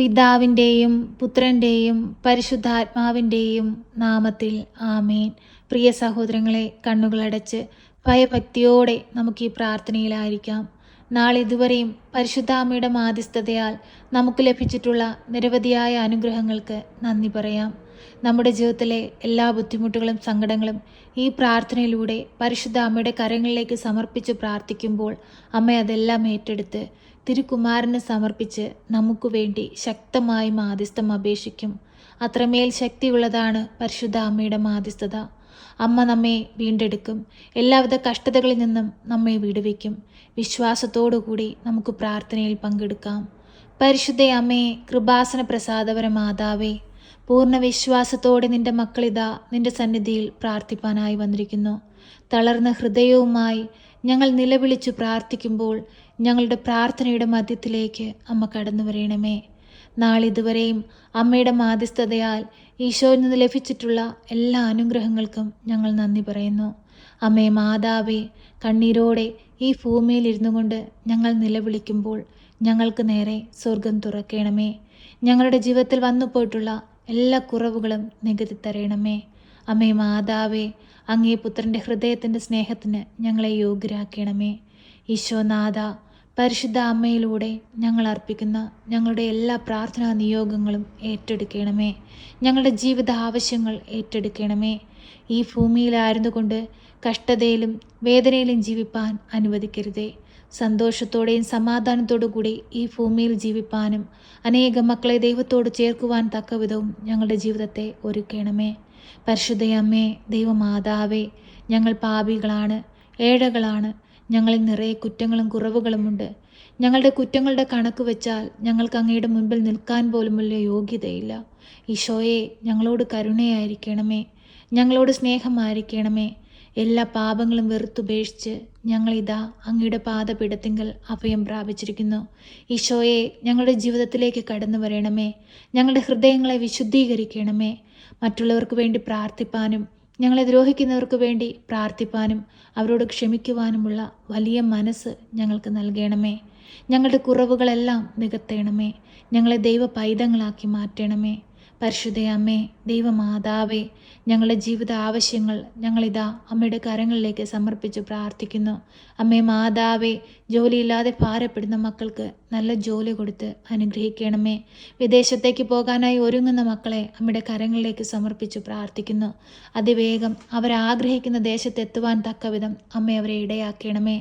പിതാവിന്റെയും പുത്രന്റെയും പരിശുദ്ധാത്മാവിന്റെയും നാമത്തിൽ ആമേൻ. പ്രിയ സഹോദരങ്ങളെ കണ്ണുകളടച്ച് ഭയഭക്തിയോടെ നമുക്ക് ഈ പ്രാർത്ഥനയിലായിരിക്കാം. നാളിതുവരെയും പരിശുദ്ധാമ്മയുടെ മാധ്യസ്ഥതയാൽ നമുക്ക് ലഭിച്ചിട്ടുള്ള നിരവധിയായ അനുഗ്രഹങ്ങൾക്ക് നന്ദി പറയാം. നമ്മുടെ ജീവിതത്തിലെ എല്ലാ ബുദ്ധിമുട്ടുകളും സങ്കടങ്ങളും ഈ പ്രാർത്ഥനയിലൂടെ പരിശുദ്ധ അമ്മയുടെ കരങ്ങളിലേക്ക് സമർപ്പിച്ച് പ്രാർത്ഥിക്കുമ്പോൾ അമ്മ അതെല്ലാം ഏറ്റെടുത്ത് തിരുക്കുമാരന് സമർപ്പിച്ച് നമുക്ക് വേണ്ടി ശക്തമായി മാധ്യസ്ഥം അപേക്ഷിക്കും. അത്രമേൽ ശക്തിയുള്ളതാണ് പരിശുദ്ധ അമ്മയുടെ മാധ്യസ്ഥത. അമ്മ നമ്മെ വീണ്ടെടുക്കും. എല്ലാവിധ കഷ്ടതകളിൽ നിന്നും നമ്മെ വിടുവിക്കും. വിശ്വാസത്തോടുകൂടി നമുക്ക് പ്രാർത്ഥനയിൽ പങ്കെടുക്കാം. പരിശുദ്ധ അമ്മയെ കൃപാസന പ്രസാദപര മാതാവേ പൂർണ വിശ്വാസത്തോടെ നിന്റെ മക്കളിതാ നിന്റെ സന്നിധിയിൽ പ്രാർത്ഥിപ്പാനായി വന്നിരിക്കുന്നു. തളർന്ന ഹൃദയവുമായി ഞങ്ങൾ നിലവിളിച്ച് പ്രാർത്ഥിക്കുമ്പോൾ ഞങ്ങളുടെ പ്രാർത്ഥനയുടെ മധ്യത്തിലേക്ക് അമ്മ കടന്നു വരണമേ. നാളിതുവരെയും അമ്മയുടെ മാധ്യസ്ഥതയാൽ ഈശോയിൽ നിന്ന് ലഭിച്ചിട്ടുള്ള എല്ലാ അനുഗ്രഹങ്ങൾക്കും ഞങ്ങൾ നന്ദി പറയുന്നു. അമ്മേ മാതാവേ കണ്ണീരോടെ ഈ ഭൂമിയിൽ ഇരുന്നു കൊണ്ട് ഞങ്ങൾ നിലവിളിക്കുമ്പോൾ ഞങ്ങൾക്ക് നേരെ സ്വർഗം തുറക്കണമേ. ഞങ്ങളുടെ ജീവിതത്തിൽ വന്നു പോയിട്ടുള്ള എല്ലാ കുറവുകളും നികത്തി തരണമേ അമ്മേ മാതാവേ അങ്ങേ പുത്രന്റെ ഹൃദയത്തിന്റെ സ്നേഹത്തിന് ഞങ്ങളെ യോഗ്യരാക്കണമേ. ഈശോനാഥ പരിശുദ്ധ അമ്മയിലൂടെ ഞങ്ങൾ അർപ്പിക്കുന്ന ഞങ്ങളുടെ എല്ലാ പ്രാർത്ഥനാ നിയോഗങ്ങളും ഏറ്റെടുക്കണമേ. ഞങ്ങളുടെ ജീവിത ആവശ്യങ്ങൾ ഏറ്റെടുക്കണമേ. ഈ ഭൂമിയിലായിരുന്നു കൊണ്ട് കഷ്ടതയിലും വേദനയിലും ജീവിപ്പാൻ അനുവദിക്കരുതേ. സന്തോഷത്തോടെയും സമാധാനത്തോടു കൂടി ഈ ഭൂമിയിൽ ജീവിപ്പാനും അനേകം മക്കളെ ദൈവത്തോട് ചേർക്കുവാൻ തക്കവിധവും ഞങ്ങളുടെ ജീവിതത്തെ ഒരുക്കണമേ. പരിശുദ്ധയമ്മേ ദൈവമാതാവേ ഞങ്ങൾ പാപികളാണ് ഏഴകളാണ് ഞങ്ങളിൽ നിറയെ കുറ്റങ്ങളും കുറവുകളുമുണ്ട്. ഞങ്ങളുടെ കുറ്റങ്ങളുടെ കണക്ക് വെച്ചാൽ ഞങ്ങൾക്ക് അങ്ങയുടെ മുൻപിൽ നിൽക്കാൻ പോലുമുള്ള യോഗ്യതയില്ല. ഈശോയെ ഞങ്ങളോട് കരുണയായിരിക്കണമേ ഞങ്ങളോട് സ്നേഹമായിരിക്കണമേ. എല്ലാ പാപങ്ങളും വെറുത്തുപേക്ഷിച്ച് ഞങ്ങളിതാ അങ്ങയുടെ പാദപീഠത്തിങ്കൽ അഭയം പ്രാപിച്ചിരിക്കുന്നു. ഈശോയെ ഞങ്ങളുടെ ജീവിതത്തിലേക്ക് കടന്നു വരണമേ ഞങ്ങളുടെ ഹൃദയങ്ങളെ വിശുദ്ധീകരിക്കണമേ മറ്റുള്ളവർക്ക് വേണ്ടി പ്രാർത്ഥിപ്പാനും ഞങ്ങളെ ദ്രോഹിക്കുന്നവർക്ക് വേണ്ടി പ്രാർത്ഥിപ്പാനും അവരോട് ക്ഷമിക്കുവാനുമുള്ള വലിയ മനസ്സ് ഞങ്ങൾക്ക് നൽകണമേ. ഞങ്ങളുടെ കുറവുകളെല്ലാം നികത്തേണമേ. ഞങ്ങളെ ദൈവ പൈതങ്ങളാക്കി മാറ്റണമേ പരിശുദ്ധയമ്മേ ദൈവമാതാവേ ഞങ്ങളുടെ ജീവിത ആവശ്യങ്ങൾ ഞങ്ങളിതാ അമ്മയുടെ കരങ്ങളിലേക്ക് സമർപ്പിച്ച് പ്രാർത്ഥിക്കുന്നു. അമ്മേ മാതാവേ ജോലിയില്ലാതെ ഭാരപ്പെടുന്ന മക്കൾക്ക് നല്ല ജോലി കൊടുത്ത് അനുഗ്രഹിക്കണമേ. വിദേശത്തേക്ക് പോകാനായി ഒരുങ്ങുന്ന മക്കളെ അമ്മയുടെ കരങ്ങളിലേക്ക് സമർപ്പിച്ച് പ്രാർത്ഥിക്കുന്നു. അതിവേഗം അവരാഗ്രഹിക്കുന്ന ദേശത്തെത്തുവാൻ തക്കവിധം അമ്മ അവരെ ഇടയാക്കണമേ.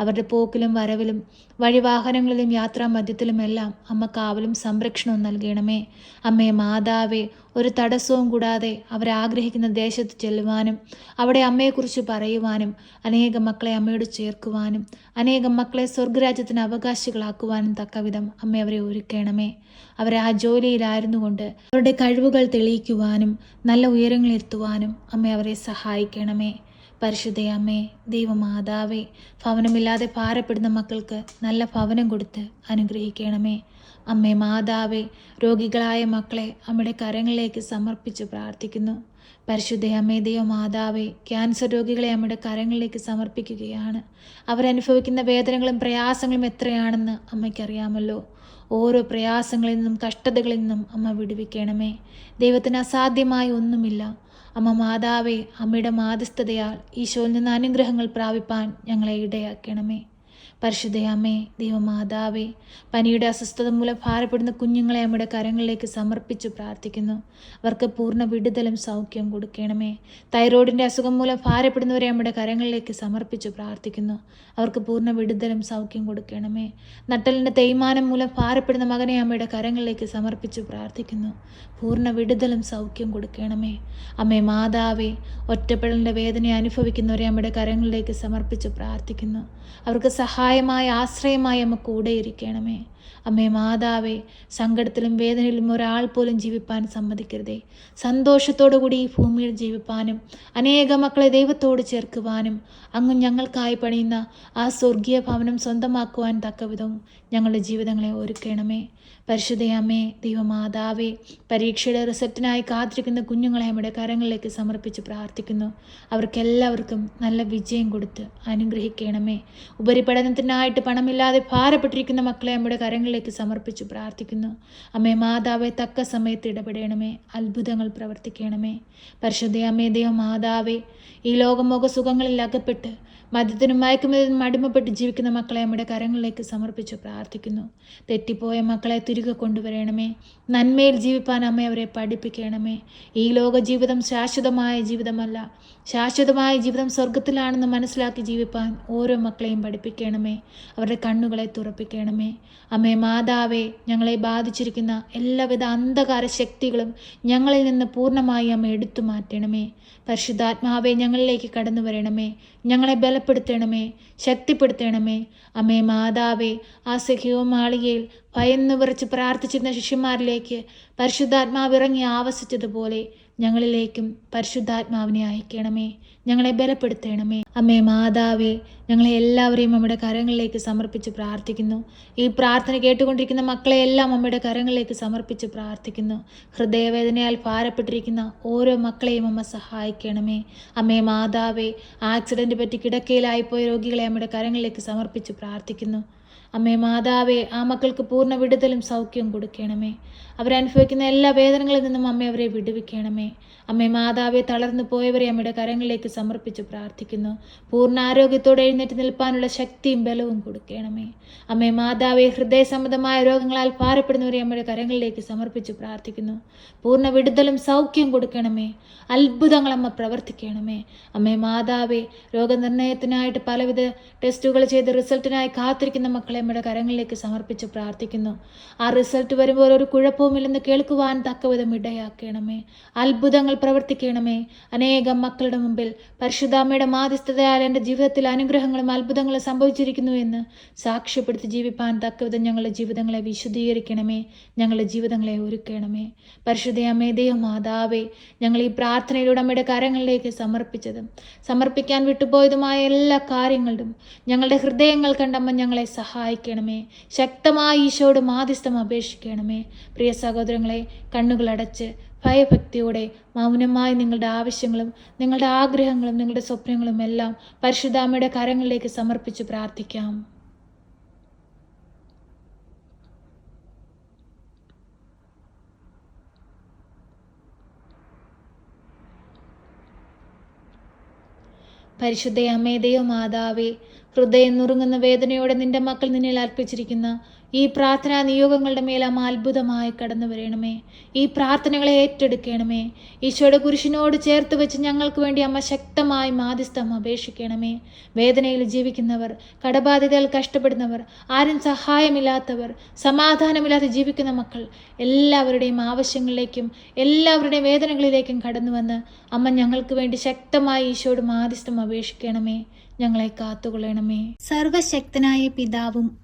അവരുടെ പോക്കിലും വരവിലും വഴിവാഹനങ്ങളിലും യാത്രാമധ്യത്തിലുമെല്ലാം അമ്മ കാവലും സംരക്ഷണവും നൽകണമേ. അമ്മയെ മാതാവേ ഒരു തടസ്സവും കൂടാതെ അവരാഗ്രഹിക്കുന്ന ദേശത്ത് ചെല്ലുവാനും അവിടെ അമ്മയെക്കുറിച്ച് പറയുവാനും അനേകം മക്കളെ അമ്മയോട് ചേർക്കുവാനും അനേകം മക്കളെ സ്വർഗരാജ്യത്തിന് അവകാശികളാക്കുവാനും തക്കവിധം അമ്മ അവരെ ഒരുക്കണമേ. അവരെ ആ ജോലിയിലായിരുന്നു കൊണ്ട് അവരുടെ കഴിവുകൾ തെളിയിക്കുവാനും നല്ല ഉയരങ്ങളിലെത്തുവാനും അമ്മ അവരെ സഹായിക്കണമേ. പരിശുദ്ധയമ്മേ ദൈവമാതാവേ ഭവനമില്ലാതെ ഭാരപ്പെടുന്ന മക്കൾക്ക് നല്ല ഭവനം കൊടുത്ത് അനുഗ്രഹിക്കണമേ. അമ്മേ മാതാവേ രോഗികളായ മക്കളെ അമ്മയുടെ കരങ്ങളിലേക്ക് സമർപ്പിച്ച് പ്രാർത്ഥിക്കുന്നു. പരിശുദ്ധ അമ്മേ ദൈവ മാതാവേ ക്യാൻസർ രോഗികളെ അമ്മയുടെ കരങ്ങളിലേക്ക് സമർപ്പിക്കുകയാണ്. അവരനുഭവിക്കുന്ന വേദനകളും പ്രയാസങ്ങളും എത്രയാണെന്ന് അമ്മയ്ക്കറിയാമല്ലോ. ഓരോ പ്രയാസങ്ങളിൽ നിന്നും കഷ്ടതകളിൽ നിന്നും അമ്മ വിടുവിക്കണമേ. ദൈവത്തിന് അസാധ്യമായി ഒന്നുമില്ല. അമ്മ മാതാവേ അമ്മയുടെ മാധ്യസ്ഥതയാൽ ഈശോയിൽ നിന്ന് അനുഗ്രഹങ്ങൾ പ്രാപിപ്പാൻ ഞങ്ങളെ ഇടയാക്കണമേ. പരിശുദ്ധയമ്മേ ദൈവമാതാവേ പനിയുടെ അസ്വസ്ഥത മൂലം ഭാരപ്പെടുന്ന കുഞ്ഞുങ്ങളെ അമ്മയുടെ കരങ്ങളിലേക്ക് സമർപ്പിച്ചു പ്രാർത്ഥിക്കുന്നു. അവർക്ക് പൂർണ വിടുതലും സൗഖ്യം കൊടുക്കണമേ. തൈറോയിഡിന്റെ അസുഖം മൂലം ഭാരപ്പെടുന്നവരെ അമ്മയുടെ കരങ്ങളിലേക്ക് സമർപ്പിച്ചു പ്രാർത്ഥിക്കുന്നു. അവർക്ക് പൂർണ വിടുതലും സൗഖ്യം കൊടുക്കണമേ. നട്ടലിന്റെ തേയ്മാനം മൂലം ഭാരപ്പെടുന്ന മകനെ അമ്മയുടെ കരങ്ങളിലേക്ക് സമർപ്പിച്ചു പ്രാർത്ഥിക്കുന്നു. പൂർണ വിടുതലും സൗഖ്യം കൊടുക്കണമേ. അമ്മേ മാതാവേ ഒറ്റപ്പെടലിന്റെ വേദന അനുഭവിക്കുന്നവരെ അമ്മയുടെ കരങ്ങളിലേക്ക് സമർപ്പിച്ചു പ്രാർത്ഥിക്കുന്നു. അവർക്ക് സഹായമായ ആശ്രയമായി നമുക്ക് കൂടെ ഇരിക്കണമേ അമ്മേ മാതാവേ സങ്കടത്തിലും വേദനയിലും ഒരാൾ പോലും ജീവിപ്പാൻ സമ്മതിക്കരുതേ. സന്തോഷത്തോടു കൂടി ഈ ഭൂമിയിൽ ജീവിപ്പാനും അനേക മക്കളെ ദൈവത്തോട് ചേർക്കുവാനും അങ്ങ് ഞങ്ങൾക്കായി പണിയുന്ന ആ സ്വർഗീയ ഭവനം സ്വന്തമാക്കുവാൻ തക്കവിധവും ഞങ്ങളുടെ ജീവിതങ്ങളെ ഒരുക്കണമേ. പരിശുദ്ധയമ്മേ ദൈവമാതാവേ പരീക്ഷയുടെ റിസൾട്ടിനായി കാത്തിരിക്കുന്ന കുഞ്ഞുങ്ങളെ നമ്മുടെ കരങ്ങളിലേക്ക് സമർപ്പിച്ച് പ്രാർത്ഥിക്കുന്നു. അവർക്കെല്ലാവർക്കും നല്ല വിജയം കൊടുത്ത് അനുഗ്രഹിക്കണമേ. ഉപരിപഠനത്തിനായിട്ട് പണമില്ലാതെ ഭാരപ്പെട്ടിരിക്കുന്ന മക്കളെ നമ്മുടെ കര കരങ്ങളിലേക്ക് സമർപ്പിച്ച് പ്രാർത്ഥിക്കുന്നു. അമ്മേ മാതാവെ തക്ക സമയത്ത് ഇടപെടണമേ. അത്ഭുതങ്ങൾ പ്രവർത്തിക്കണമേ. പരിശുദ്ധ അമ്മേ ദൈവ മാതാവേ ഈ ലോകമോക സുഖങ്ങളിൽ അകപ്പെട്ട് മദ്യത്തിനും മയക്കുമതിനും അടിമപ്പെട്ട് ജീവിക്കുന്ന മക്കളെ നമ്മുടെ കരങ്ങളിലേക്ക് സമർപ്പിച്ച് പ്രാർത്ഥിക്കുന്നു. തെറ്റിപ്പോയ മക്കളെ തിരികെ കൊണ്ടുവരണമേ. നന്മയിൽ ജീവിപ്പാൻ അമ്മ അവരെ പഠിപ്പിക്കണമേ. ഈ ലോക ജീവിതം ശാശ്വതമായ ജീവിതമല്ല. ശാശ്വതമായ ജീവിതം സ്വർഗത്തിലാണെന്ന് മനസ്സിലാക്കി ജീവിപ്പാൻ ഓരോ മക്കളെയും പഠിപ്പിക്കണമേ. അവരുടെ കണ്ണുകളെ തുറപ്പിക്കണമേ. അമ്മേ മാതാവേ ഞങ്ങളെ ബാധിച്ചിരിക്കുന്ന എല്ലാവിധ അന്ധകാര ശക്തികളും ഞങ്ങളിൽ നിന്ന് പൂർണമായി അമ്മ എടുത്തു മാറ്റണമേ. പരിശുദ്ധാത്മാവെ ഞങ്ങളിലേക്ക് കടന്നു വരണമേ. ഞങ്ങളെ ബലപ്പെടുത്തണമേ ശക്തിപ്പെടുത്തണമേ. അമ്മേ മാതാവേ ആ സഖ്യവും മാളികയിൽ ഭയന്നു വിറച്ച് പ്രാർത്ഥിച്ചിരുന്ന ശിഷ്യന്മാരിലേക്ക് പരിശുദ്ധാത്മാവ് ഇറങ്ങി ആവസിച്ചതുപോലെ ഞങ്ങളിലേക്കും പരിശുദ്ധാത്മാവിനെ അയക്കണമേ. ഞങ്ങളെ ബലപ്പെടുത്തണമേ. അമ്മേ മാതാവേ ഞങ്ങളെ എല്ലാവരെയും അമ്മയുടെ കരങ്ങളിലേക്ക് സമർപ്പിച്ച് പ്രാർത്ഥിക്കുന്നു. ഈ പ്രാർത്ഥന കേട്ടുകൊണ്ടിരിക്കുന്ന മക്കളെ എല്ലാം അമ്മയുടെ കരങ്ങളിലേക്ക് സമർപ്പിച്ച് പ്രാർത്ഥിക്കുന്നു. ഹൃദയവേദനയാൽ ഭാരപ്പെട്ടിരിക്കുന്ന ഓരോ മക്കളെയും അമ്മ സഹായിക്കണമേ. അമ്മേ മാതാവേ ആക്സിഡന്റ് പറ്റി കിടക്കയിലായിപ്പോയ രോഗികളെ അമ്മയുടെ കരങ്ങളിലേക്ക് സമർപ്പിച്ച് പ്രാർത്ഥിക്കുന്നു. അമ്മേ മാതാവേ ആ മക്കൾക്ക് പൂർണ വിടുതലും സൗഖ്യവും കൊടുക്കണമേ. അവരനുഭവിക്കുന്ന എല്ലാ വേദനകളിൽ നിന്നും അമ്മ അവരെ വിടുവിക്കണമേ. അമ്മേ മാതാവെ തളർന്നു പോയവരെ അമ്മയുടെ കരങ്ങളിലേക്ക് സമർപ്പിച്ച് പ്രാർത്ഥിക്കുന്നു. പൂർണ ആരോഗ്യത്തോടെ എഴുന്നേറ്റ് നിൽപ്പാനുള്ള ശക്തിയും ബലവും കൊടുക്കണമേ. അമ്മേ മാതാവെ ഹൃദയ സംബന്ധമായ രോഗങ്ങളാൽ ഭാരപ്പെടുന്നവരെ അമ്മയുടെ കരങ്ങളിലേക്ക് സമർപ്പിച്ച് പ്രാർത്ഥിക്കുന്നു. പൂർണ വിടുതലും സൗഖ്യം കൊടുക്കണമേ. അത്ഭുതങ്ങൾ അമ്മ പ്രവർത്തിക്കണമേ. അമ്മേ മാതാവെ രോഗനിർണയത്തിനായിട്ട് പലവിധ ടെസ്റ്റുകൾ ചെയ്ത് റിസൾട്ടിനായി കാത്തിരിക്കുന്ന മക്കളെ അമ്മയുടെ കരങ്ങളിലേക്ക് സമർപ്പിച്ച് പ്രാർത്ഥിക്കുന്നു. ആ റിസൾട്ട് വരുമ്പോൾ ഒരു കുഴപ്പവുമില്ലെന്ന് കേൾക്കുവാൻ തക്കവിധം ഇടയാക്കണമേ. അത്ഭുതങ്ങൾ പ്രവർത്തിക്കണമേ. അനേകം മക്കളുടെ മുമ്പിൽ പരിശുദ്ധാമ്മയുടെ മാധ്യസ്ഥതയാൽ എന്റെ ജീവിതത്തിൽ അനുഗ്രഹങ്ങളും അത്ഭുതങ്ങളും സംഭവിച്ചിരിക്കുന്നു എന്ന് സാക്ഷ്യപ്പെടുത്തി ജീവിപ്പാൻ തക്കവിധം ഞങ്ങളുടെ ജീവിതങ്ങളെ വിശുദ്ധീകരിക്കണമേ. ഞങ്ങളുടെ ജീവിതങ്ങളെ ഒരുക്കണമേ. പരിശുദ്ധയമ്മേ ദൈവമാതാവേ ഞങ്ങൾ ഈ പ്രാർത്ഥനയിലൂടെ അമ്മയുടെ കരങ്ങളിലേക്ക് സമർപ്പിച്ചതും സമർപ്പിക്കാൻ വിട്ടുപോയതുമായ എല്ലാ കാര്യങ്ങളും ഞങ്ങളുടെ ഹൃദയങ്ങൾ കണ്ടമ്മ ഞങ്ങളെ സഹായിക്കണമേ. ശക്തമായി ഈശോട് മാധ്യസ്ഥം അപേക്ഷിക്കണമേ. പ്രിയ സഹോദരങ്ങളെ കണ്ണുകളടച്ച് ഭയഭക്തിയോടെ മൗനമായി നിങ്ങളുടെ ആവശ്യങ്ങളും നിങ്ങളുടെ ആഗ്രഹങ്ങളും നിങ്ങളുടെ സ്വപ്നങ്ങളും എല്ലാം പരിശുദ്ധാമയുടെ കരങ്ങളിലേക്ക് സമർപ്പിച്ച് പ്രാർത്ഥിക്കാം. പരിശുദ്ധ അമ്മേദയോ മാതാവേ ഹൃദയം നുറുങ്ങുന്ന വേദനയോടെ നിന്റെ മക്കൾ നിന്നിൽ അർപ്പിച്ചിരിക്കുന്ന ഈ പ്രാർത്ഥനാ നിയോഗങ്ങളുടെ മേൽ അമ്മ അത്ഭുതമായി കടന്നു വരണമേ. ഈ പ്രാർത്ഥനകളെ ഏറ്റെടുക്കണമേ. ഈശോയുടെ കുരിശിനോട് ചേർത്ത് വെച്ച് ഞങ്ങൾക്ക് വേണ്ടി അമ്മ ശക്തമായി മാധ്യസ്ഥം അപേക്ഷിക്കണമേ. വേദനയിൽ ജീവിക്കുന്നവർ കടബാധിതയിൽ കഷ്ടപ്പെടുന്നവർ ആരും സഹായമില്ലാത്തവർ സമാധാനമില്ലാതെ ജീവിക്കുന്ന മക്കൾ എല്ലാവരുടെയും ആവശ്യങ്ങളിലേക്കും എല്ലാവരുടെയും വേദനകളിലേക്കും കടന്നു വന്ന് അമ്മ ഞങ്ങൾക്ക് വേണ്ടി ശക്തമായി ഈശോയോട് മാധ്യസ്ഥം അപേക്ഷിക്കണമേ. ഞങ്ങളെ കാത്തുകൊള്ളണമേ. സർവശക്തനായ പിതാവും